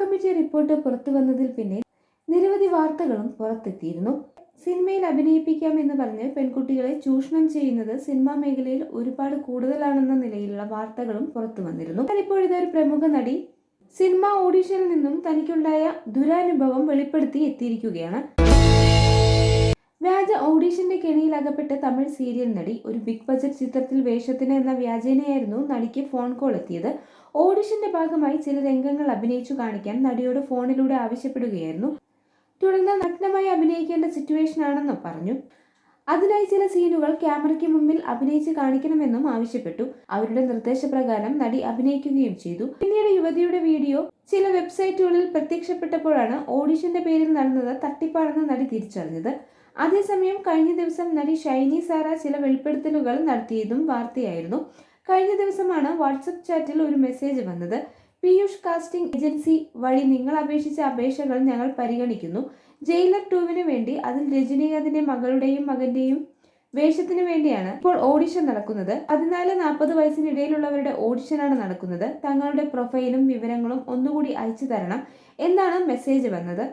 Committee report പുറത്തു വന്നതിൽ പിന്നെ നിരവധി വാർത്തകളും പുറത്തെത്തിയിരുന്നു. സിനിമയിൽ അഭിനയിപ്പിക്കാമെന്ന് പറഞ്ഞ് പെൺകുട്ടികളെ ചൂഷണം ചെയ്യുന്നത് സിനിമാ മേഖലയിൽ ഒരുപാട് കൂടുതലാണെന്ന നിലയിലുള്ള വാർത്തകളും പുറത്തു വന്നിരുന്നു. ഇപ്പോഴിത് ഒരു പ്രമുഖ നടി. സിനിമ ഓഡീഷനിൽ നിന്നും തനിക്കുണ്ടായ ദുരാനുഭവം വെളിപ്പെടുത്തി എത്തിയിരിക്കുകയാണ്. വ്യാജ ഓഡീഷന്റെ കെണിയിൽ അകപ്പെട്ട തമിഴ് സീരിയൽ നടി ഒരു ബിഗ് ബജറ്റ് ചിത്രത്തിൽ വേഷത്തിന് എന്ന വ്യാജേനയായിരുന്നു നടിക്ക് ഫോൺ കോൾ എത്തിയത്. ഓഡീഷന്റെ ഭാഗമായി ചില രംഗങ്ങൾ അഭിനയിച്ചു കാണിക്കാൻ നടിയോട് ഫോണിലൂടെ ആവശ്യപ്പെടുകയായിരുന്നു. തുടർന്ന് നഗ്നമായി അഭിനയിക്കേണ്ട സിറ്റുവേഷൻ ആണെന്നും പറഞ്ഞു. അതിനായി ചില സീനുകൾ ക്യാമറയ്ക്ക് മുമ്പിൽ അഭിനയിച്ച് കാണിക്കണമെന്നും ആവശ്യപ്പെട്ടു. അവരുടെ നിർദ്ദേശപ്രകാരം നടി അഭിനയിക്കുകയും ചെയ്തു. പിന്നീട് യുവതിയുടെ വീഡിയോ ചില വെബ്സൈറ്റുകളിൽ പ്രത്യക്ഷപ്പെട്ടപ്പോഴാണ് ഓഡിഷന്റെ പേരിൽ നടന്നത് തട്ടിപ്പാണെന്ന് നടി തിരിച്ചറിഞ്ഞത്. അതേസമയം കഴിഞ്ഞ ദിവസം നടി ഷൈനി സാറ ചില വെളിപ്പെടുത്തലുകൾ നടത്തിയതും വാർത്തയായിരുന്നു. കഴിഞ്ഞ ദിവസമാണ് വാട്സപ്പ് ചാറ്റിൽ ഒരു മെസ്സേജ് വന്നത്. പീയൂഷ് കാസ്റ്റിംഗ് ഏജൻസി വഴി നിങ്ങൾ അപേക്ഷിച്ച അപേക്ഷകൾ ഞങ്ങൾ പരിഗണിക്കുന്നു. ജയിലർ ടൂവിന് വേണ്ടി അതിൽ രജനീകാന്തിന്റെ മകളുടെയും മകന്റെയും വേഷത്തിന് വേണ്ടിയാണ് ഇപ്പോൾ ഓഡിഷൻ നടക്കുന്നത്. പതിനാല് നാൽപ്പത് വയസ്സിനിടയിലുള്ളവരുടെ ഓഡിഷനാണ് നടക്കുന്നത്. തങ്ങളുടെ പ്രൊഫൈലും വിവരങ്ങളും ഒന്നുകൂടി അയച്ചു തരണം എന്നാണ് മെസ്സേജ് വന്നത്.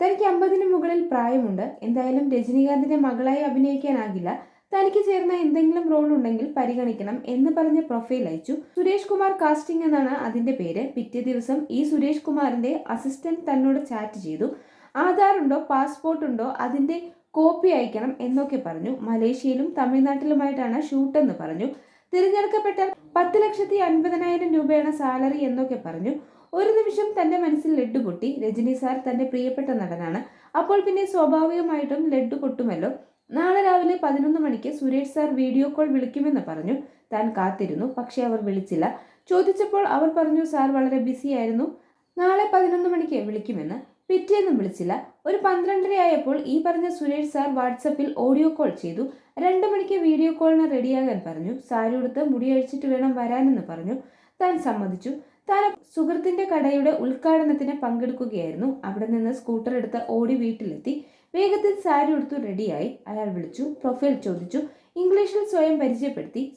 തനിക്ക് അമ്പതിന് മുകളിൽ പ്രായമുണ്ട്. എന്തായാലും രജനീകാന്തിന്റെ മകളായി അഭിനയിക്കാനാകില്ല. തനിക്ക് ചേർന്ന എന്തെങ്കിലും റോൾ ഉണ്ടെങ്കിൽ പരിഗണിക്കണം എന്ന് പറഞ്ഞ് പ്രൊഫൈൽ അയച്ചു. സുരേഷ് കുമാർ കാസ്റ്റിംഗ് എന്നാണ് അതിന്റെ പേര്. പിറ്റേ ദിവസം ഈ സുരേഷ് കുമാറിന്റെ അസിസ്റ്റന്റ് തന്നോട് ചാറ്റ് ചെയ്തു. ആധാർ ഉണ്ടോ പാസ്പോർട്ട് ഉണ്ടോ അതിന്റെ കോപ്പി അയക്കണം എന്നൊക്കെ പറഞ്ഞു. മലേഷ്യയിലും തമിഴ്നാട്ടിലുമായിട്ടാണ് ഷൂട്ട് എന്ന് പറഞ്ഞു. തിരഞ്ഞെടുക്കപ്പെട്ടാൽ പത്ത് ലക്ഷത്തി അൻപതിനായിരം രൂപയാണ് സാലറി എന്നൊക്കെ പറഞ്ഞു. ഒരു നിമിഷം തന്റെ മനസ്സിൽ ലഡ്ഡു പൊട്ടി. രജനി സാർ തന്റെ പ്രിയപ്പെട്ട നടനാണ്. അപ്പോൾ പിന്നെ സ്വാഭാവികമായിട്ടും ലഡ്ഡു പൊട്ടുമല്ലോ. നാളെ രാവിലെ പതിനൊന്ന് മണിക്ക് സുരേഷ് സാർ വീഡിയോ കോൾ വിളിക്കുമെന്ന് പറഞ്ഞു. താൻ കാത്തിരുന്നു പക്ഷേ അവർ വിളിച്ചില്ല. ചോദിച്ചപ്പോൾ അവർ പറഞ്ഞു സാർ വളരെ ബിസി ആയിരുന്നു. നാളെ പതിനൊന്ന് മണിക്ക് വിളിക്കുമെന്ന്. പിറ്റേന്നും വിളിച്ചില്ല. ഒരു പന്ത്രണ്ടരയായപ്പോൾ ഈ പറഞ്ഞ സുരേഷ് സാർ വാട്സപ്പിൽ ഓഡിയോ കോൾ ചെയ്തു. രണ്ട് മണിക്ക് വീഡിയോ കോളിന് റെഡിയാകാൻ പറഞ്ഞു. സാരി ഉടുത്ത് മുടി അഴിച്ചിട്ട് വേണം വരാനെന്ന് പറഞ്ഞു. താൻ സമ്മതിച്ചു. താൻ സുഹൃത്തിന്റെ കടയുടെ ഉദ്ഘാടനത്തിന് പങ്കെടുക്കുകയായിരുന്നു. അവിടെ നിന്ന് സ്കൂട്ടർ എടുത്ത് ഓടി വീട്ടിലെത്തി. വേഗത്തിൽ സാരി ഉടുത്തു റെഡിയായി. അയാൾ വിളിച്ചു പ്രൊഫൈൽ ചോദിച്ചു. ഇംഗ്ലീഷിൽ സ്വയം പരിചയപ്പെടുത്തി.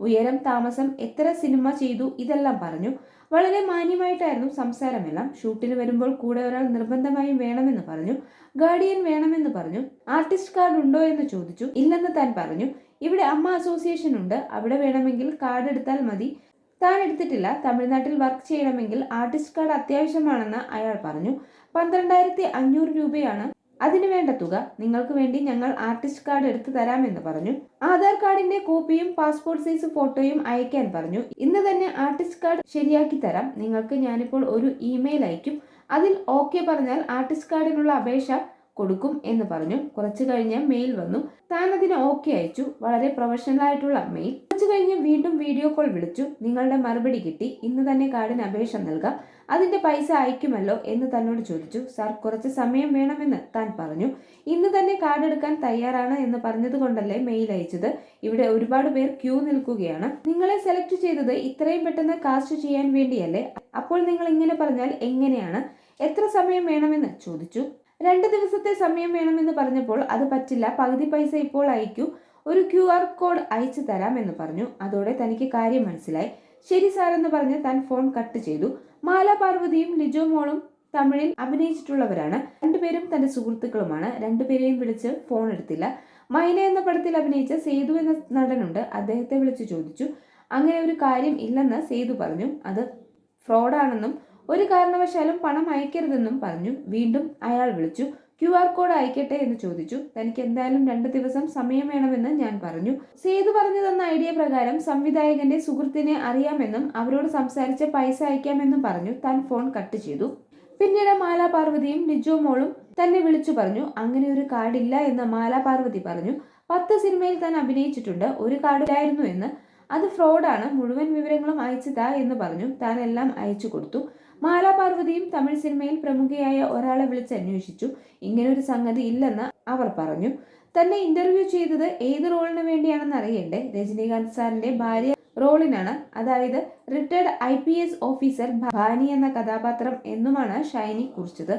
ഉയരം താമസം എത്ര സിനിമ ചെയ്തു ഇതെല്ലാം പറഞ്ഞു. വളരെ മാന്യമായിട്ടായിരുന്നു സംസാരമെല്ലാം. ഷൂട്ടിന് വരുമ്പോൾ കൂടെ ഒരാൾ നിർബന്ധമായും വേണമെന്ന് പറഞ്ഞു. ഗാർഡിയൻ വേണമെന്ന് പറഞ്ഞു. ആർട്ടിസ്റ്റ് കാർഡ് ഉണ്ടോ എന്ന് ചോദിച്ചു. ഇല്ലെന്ന് താൻ പറഞ്ഞു. ഇവിടെ അമ്മ അസോസിയേഷൻ ഉണ്ട്. അവിടെ വേണമെങ്കിൽ കാർഡ് എടുത്താൽ മതി. താൻ എടുത്തിട്ടില്ല. തമിഴ്നാട്ടിൽ വർക്ക് ചെയ്യണമെങ്കിൽ ആർട്ടിസ്റ്റ് കാർഡ് അത്യാവശ്യമാണെന്ന് അയാൾ പറഞ്ഞു. പന്ത്രണ്ടായിരത്തി അഞ്ഞൂറ് രൂപയാണ് അതിനു വേണ്ട തുക. നിങ്ങൾക്ക് വേണ്ടി ഞങ്ങൾ ആർട്ടിസ്റ്റ് കാർഡ് എടുത്തു തരാമെന്ന് പറഞ്ഞു. ആധാർ കാർഡിന്റെ കോപ്പിയും പാസ്പോർട്ട് സൈസ് ഫോട്ടോയും അയക്കാൻ പറഞ്ഞു. ഇന്ന് തന്നെ ആർട്ടിസ്റ്റ് കാർഡ് ശരിയാക്കി തരാം. നിങ്ങൾക്ക് ഞാനിപ്പോൾ ഒരു ഇമെയിൽ അയക്കും അതിൽ ഓക്കെ പറഞ്ഞാൽ ആർട്ടിസ്റ്റ് കാർഡിനുള്ള അപേക്ഷ കൊടുക്കും എന്ന് പറഞ്ഞു. കുറച്ചു കഴിഞ്ഞ് മെയിൽ വന്നു. താൻ അതിന് ഓക്കെ അയച്ചു. വളരെ പ്രൊഫഷണൽ ആയിട്ടുള്ള മെയിൽ കുറച്ചു കഴിഞ്ഞ് വീണ്ടും വീഡിയോ കോൾ വിളിച്ചു. നിങ്ങളുടെ മറുപടി കിട്ടി. ഇന്ന് തന്നെ കാർഡിന് അപേക്ഷ നൽകാം. അതിന്റെ പൈസ അയക്കുമല്ലോ എന്ന് തന്നോട് ചോദിച്ചു. സാർ കുറച്ച് സമയം വേണമെന്ന് താൻ പറഞ്ഞു. ഇന്ന് തന്നെ കാർഡ് എടുക്കാൻ തയ്യാറാണ് എന്ന് പറഞ്ഞതുകൊണ്ടല്ലേ മെയിൽ അയച്ചത്. ഇവിടെ ഒരുപാട് പേർ ക്യൂ നിൽക്കുകയാണ്. നിങ്ങളെ സെലക്ട് ചെയ്തത് ഇത്രയും പെട്ടെന്ന് കാസ്റ്റ് ചെയ്യാൻ വേണ്ടിയല്ലേ? അപ്പോൾ നിങ്ങൾ ഇങ്ങനെ പറഞ്ഞാൽ എങ്ങനെയാണ്? എത്ര സമയം വേണമെന്ന് ചോദിച്ചു. രണ്ട് ദിവസത്തെ സമയം വേണമെന്ന് പറഞ്ഞപ്പോൾ അത് പറ്റില്ല. പകുതി പൈസ ഇപ്പോൾ അയക്കൂ. ഒരു ക്യു ആർ കോഡ് അയച്ചു തരാം എന്ന് പറഞ്ഞു. അതോടെ തനിക്ക് കാര്യം മനസ്സിലായി. ശരി സാറെന്ന് പറഞ്ഞ് താൻ ഫോൺ കട്ട് ചെയ്തു. മാല പാർവതിയും ലിജോ മോളും തമിഴിൽ അഭിനയിച്ചിട്ടുള്ളവരാണ്. രണ്ടുപേരും തന്റെ സുഹൃത്തുക്കളുമാണ്. രണ്ടുപേരെയും വിളിച്ച് ഫോൺ എടുത്തില്ല. മൈന എന്ന പടത്തിൽ അഭിനയിച്ച സേതു എന്ന നടനുണ്ട്. അദ്ദേഹത്തെ വിളിച്ച് ചോദിച്ചു. അങ്ങനെ ഒരു കാര്യം ഇല്ലെന്ന് സേതു പറഞ്ഞു. അത് ഫ്രോഡാണെന്നും ഒരു കാരണവശാലും പണം അയക്കരുതെന്നും പറഞ്ഞു. വീണ്ടും അയാൾ വിളിച്ചു. ക്യു ആർ കോഡ് അയക്കട്ടെ എന്ന് ചോദിച്ചു. തനിക്ക് എന്തായാലും രണ്ട് ദിവസം സമയം വേണമെന്ന് ഞാൻ പറഞ്ഞു. സേതു പറഞ്ഞു തന്ന ഐഡിയ പ്രകാരം സംവിധായകന്റെ സുഹൃത്തിനെ അറിയാമെന്നും അവരോട് സംസാരിച്ച് പൈസ അയക്കാമെന്നും പറഞ്ഞു താൻ ഫോൺ കട്ട് ചെയ്തു. പിന്നീട് മാലാ പാർവതിയും ലിജോ മോളും തന്നെ വിളിച്ചു പറഞ്ഞു അങ്ങനെ ഒരു കാർഡില്ല എന്ന് മാലാ പാർവതി പറഞ്ഞു. പത്ത് സിനിമയിൽ താൻ അഭിനയിച്ചിട്ടുണ്ട്. ഒരു കാർഡിലായിരുന്നു എന്ന്. അത് ഫ്രോഡാണ്. മുഴുവൻ വിവരങ്ങളും അയച്ചു താ എന്ന് പറഞ്ഞു. താൻ എല്ലാം അയച്ചു കൊടുത്തു. മാലാ പാർവതിയും തമിഴ് സിനിമയിൽ പ്രമുഖയായ ഒരാളെ വിളിച്ച് അന്വേഷിച്ചു. ഇങ്ങനൊരു സംഗതി ഇല്ലെന്ന് അവർ പറഞ്ഞു. തന്നെ ഇന്റർവ്യൂ ചെയ്തത് ഏത് റോളിന് വേണ്ടിയാണെന്ന് അറിയണ്ടേ? രജനീകാന്ത് സാറിന്റെ ഭാര്യ റോളിനാണ്. അതായത് റിട്ടയർഡ് ഐ ഓഫീസർ ഭാനി എന്ന കഥാപാത്രം എന്നുമാണ് ഷൈനി കുറിച്ചത്.